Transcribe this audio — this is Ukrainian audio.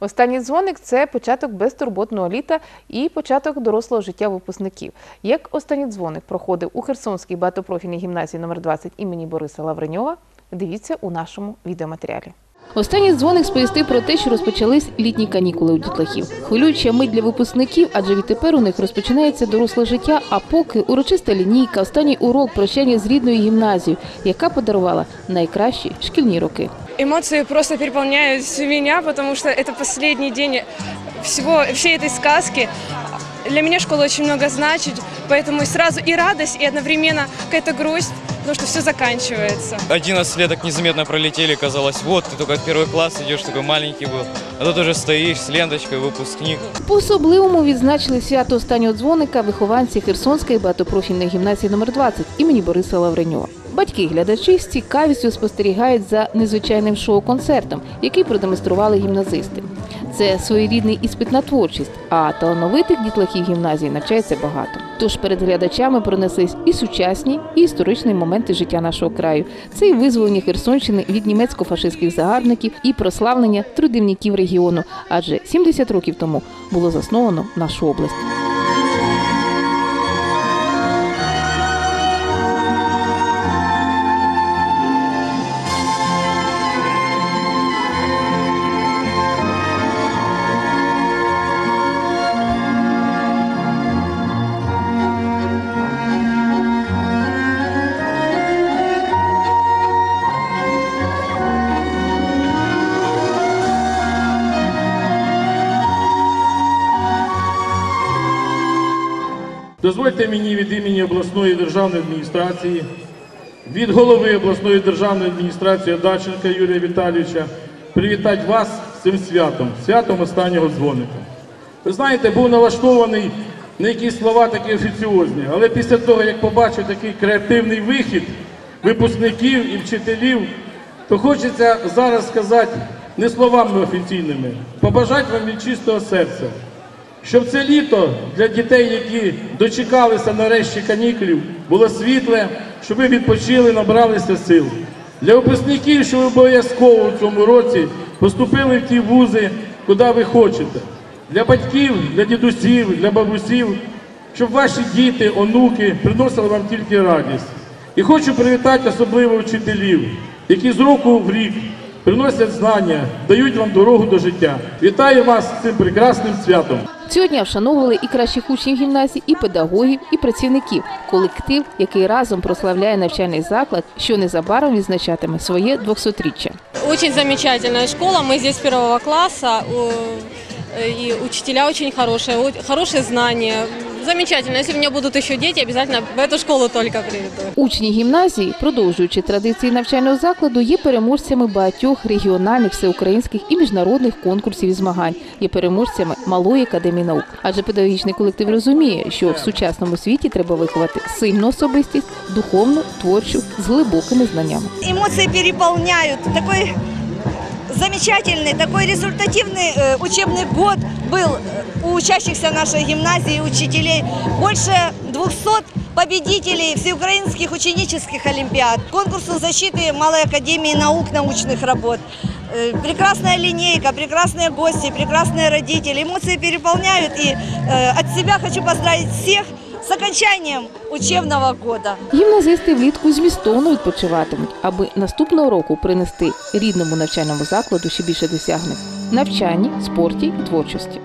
Останній дзвоник це початок безтурботного літа і початок дорослого життя випускників. Як останній дзвоник проходив у Херсонській багатопрофільній гімназії номер 20 імені Бориса Лавреньова, дивіться у нашому відеоматеріалі. Останній дзвоник сповістив про те, що розпочались літні канікули у дітлахів. Хвилююча мить для випускників, адже відтепер у них розпочинається доросле життя. А поки урочиста лінійка, останній урок прощання з рідною гімназією, яка подарувала найкращі шкільні роки. Эмоции просто переполняют меня, потому что это последний день всего, всей этой сказки. Для меня школа очень много значит, поэтому и сразу и радость, и одновременно какая-то грусть, потому что все заканчивается. 11 лет так незаметно пролетели, казалось, вот ты только в первый класс идешь, такой маленький был, а тут уже стоишь с ленточкой, выпускник. По-особливому відзначили свято останнього дзвоника вихованці Херсонської багатопрофільної гімназії номер 20 імені Бориса Лавреньова. Батьки і глядачі з цікавістю спостерігають за незвичайним шоу-концертом, який продемонстрували гімназисти. Це своєрідний іспит на творчість, а талановитих дітлахів гімназії навчається багато. Тож перед глядачами пронеслись і сучасні, і історичні моменти життя нашого краю. Це і визволення Херсонщини від німецько-фашистських загарбників, і прославлення трудівників регіону. Адже 70 років тому було засновано нашу область. Дозвольте мені від імені обласної державної адміністрації, від голови обласної державної адміністрації Даченка Юрія Віталійовича привітати вас цим святом, святом останнього дзвоника. Ви знаєте, був налаштований на якісь слова такі офіціозні, але після того, як побачив такий креативний вихід випускників і вчителів, то хочеться зараз сказати не словами офіційними, побажати вам від чистого серця щоб це літо для дітей, які дочекалися нарешті канікулів, було світле, щоб ви відпочили, набралися сил. Для випускників, ви обов'язково в цьому році поступили в ті вузи, куди ви хочете. Для батьків, для дідусів, для бабусів, щоб ваші діти, онуки приносили вам тільки радість. І хочу привітати особливо вчителів, які з року в рік приносять знання, дають вам дорогу до життя. Вітаю вас з цим прекрасним святом! Цього дня вшановували і кращих учнів гімназії, і педагогів, і працівників. Колектив, який разом прославляє навчальний заклад, що незабаром відзначатиме своє 200-річчя. Очень замечательная школа. Мы здесь первого класса. у- И учителя очень хорошие, хорошие знания. Замечательно. Если у меня будут еще дети, обязательно в эту школу только приведу. Учні гімназії, продовжуючи традиції навчального закладу, є переможцями багатьох регіональних, всеукраїнських і міжнародних конкурсів і змагань, є переможцями малої академії наук. Адже педагогічний колектив розуміє, що в сучасному світі треба виховати сильну особистість, духовну, творчу, з глибокими знаннями. эмоции переполняют. Такой замечательный, такой результативный э, учебный год был э, у учащихся нашей гимназии, учителей. Больше 200 победителей всеукраинских ученических олимпиад, конкурсу защиты Малой Академии наук, научных работ. Э, Прекрасная линейка, прекрасные гости, прекрасные родители. Эмоции переполняют. И э, от себя хочу поздравить всех с окончанням учебного года. Гімназисти влітку змістовно відпочиватимуть, аби наступного року принести рідному навчальному закладу ще більше досягнень навчанні, спорті і творчості.